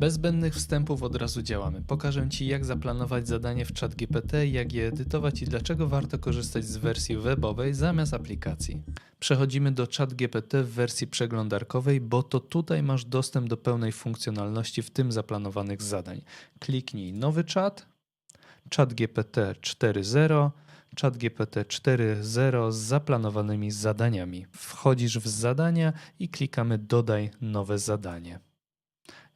Bez zbędnych wstępów od razu działamy. Pokażę Ci, jak zaplanować zadanie w ChatGPT, jak je edytować i dlaczego warto korzystać z wersji webowej zamiast aplikacji. Przechodzimy do ChatGPT w wersji przeglądarkowej, bo to tutaj masz dostęp do pełnej funkcjonalności, w tym zaplanowanych zadań. Kliknij nowy czat, ChatGPT 4.0, ChatGPT 4.0 z zaplanowanymi zadaniami. Wchodzisz w zadania i klikamy dodaj nowe zadanie.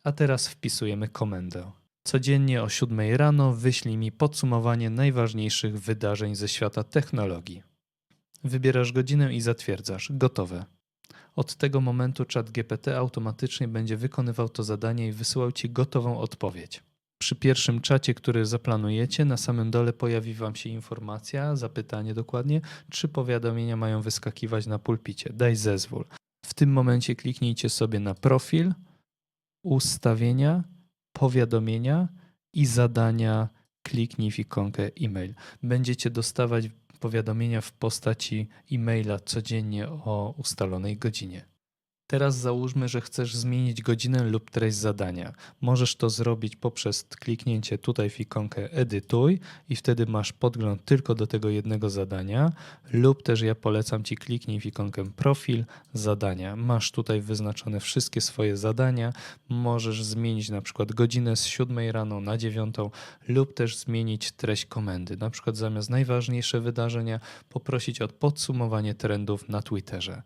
A teraz wpisujemy komendę. Codziennie o 7 rano wyślij mi podsumowanie najważniejszych wydarzeń ze świata technologii. Wybierasz godzinę i zatwierdzasz. Gotowe. Od tego momentu ChatGPT automatycznie będzie wykonywał to zadanie i wysyłał ci gotową odpowiedź. Przy pierwszym czacie, który zaplanujecie, na samym dole pojawi Wam się informacja, zapytanie dokładnie, czy powiadomienia mają wyskakiwać na pulpicie. Daj zezwól. W tym momencie kliknijcie sobie na profil, ustawienia, powiadomienia i zadania. Kliknij w ikonkę e-mail. Będziecie dostawać powiadomienia w postaci e-maila codziennie o ustalonej godzinie. Teraz załóżmy, że chcesz zmienić godzinę lub treść zadania. Możesz to zrobić poprzez kliknięcie tutaj w ikonkę edytuj i wtedy masz podgląd tylko do tego jednego zadania lub też ja polecam Ci kliknij w ikonkę profil, zadania. Masz tutaj wyznaczone wszystkie swoje zadania. Możesz zmienić na przykład godzinę z 7 rano na 9 lub też zmienić treść komendy. Na przykład zamiast najważniejsze wydarzenia poprosić o podsumowanie trendów na Twitterze.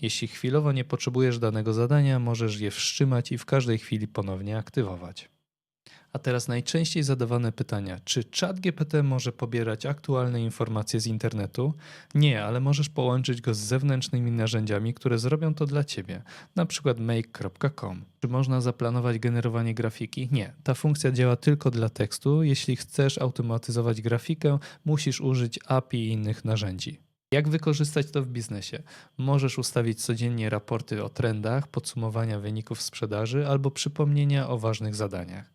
Jeśli chwilowo nie potrzebujesz danego zadania, możesz je wstrzymać i w każdej chwili ponownie aktywować. A teraz najczęściej zadawane pytania. Czy ChatGPT może pobierać aktualne informacje z internetu? Nie, ale możesz połączyć go z zewnętrznymi narzędziami, które zrobią to dla ciebie, przykład make.com. Czy można zaplanować generowanie grafiki? Nie. Ta funkcja działa tylko dla tekstu. Jeśli chcesz automatyzować grafikę, musisz użyć API i innych narzędzi. Jak wykorzystać to w biznesie? Możesz ustawić codziennie raporty o trendach, podsumowania wyników sprzedaży albo przypomnienia o ważnych zadaniach.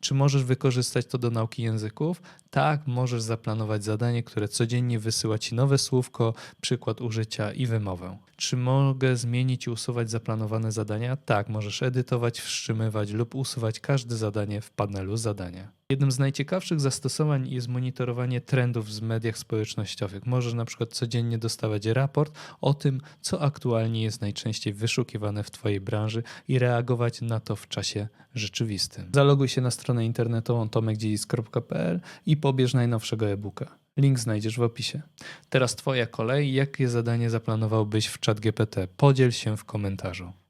Czy możesz wykorzystać to do nauki języków? Tak, możesz zaplanować zadanie, które codziennie wysyła ci nowe słówko, przykład użycia i wymowę. Czy mogę zmienić i usuwać zaplanowane zadania? Tak, możesz edytować, wstrzymywać lub usuwać każde zadanie w panelu zadania. Jednym z najciekawszych zastosowań jest monitorowanie trendów w mediach społecznościowych. Możesz na przykład codziennie dostawać raport o tym, co aktualnie jest najczęściej wyszukiwane w Twojej branży i reagować na to w czasie rzeczywistym. Zaloguj się na stronę internetową tomekdzielis.pl i pobierz najnowszego e-booka. Link znajdziesz w opisie. Teraz Twoja kolej. Jakie zadanie zaplanowałbyś w ChatGPT? Podziel się w komentarzu.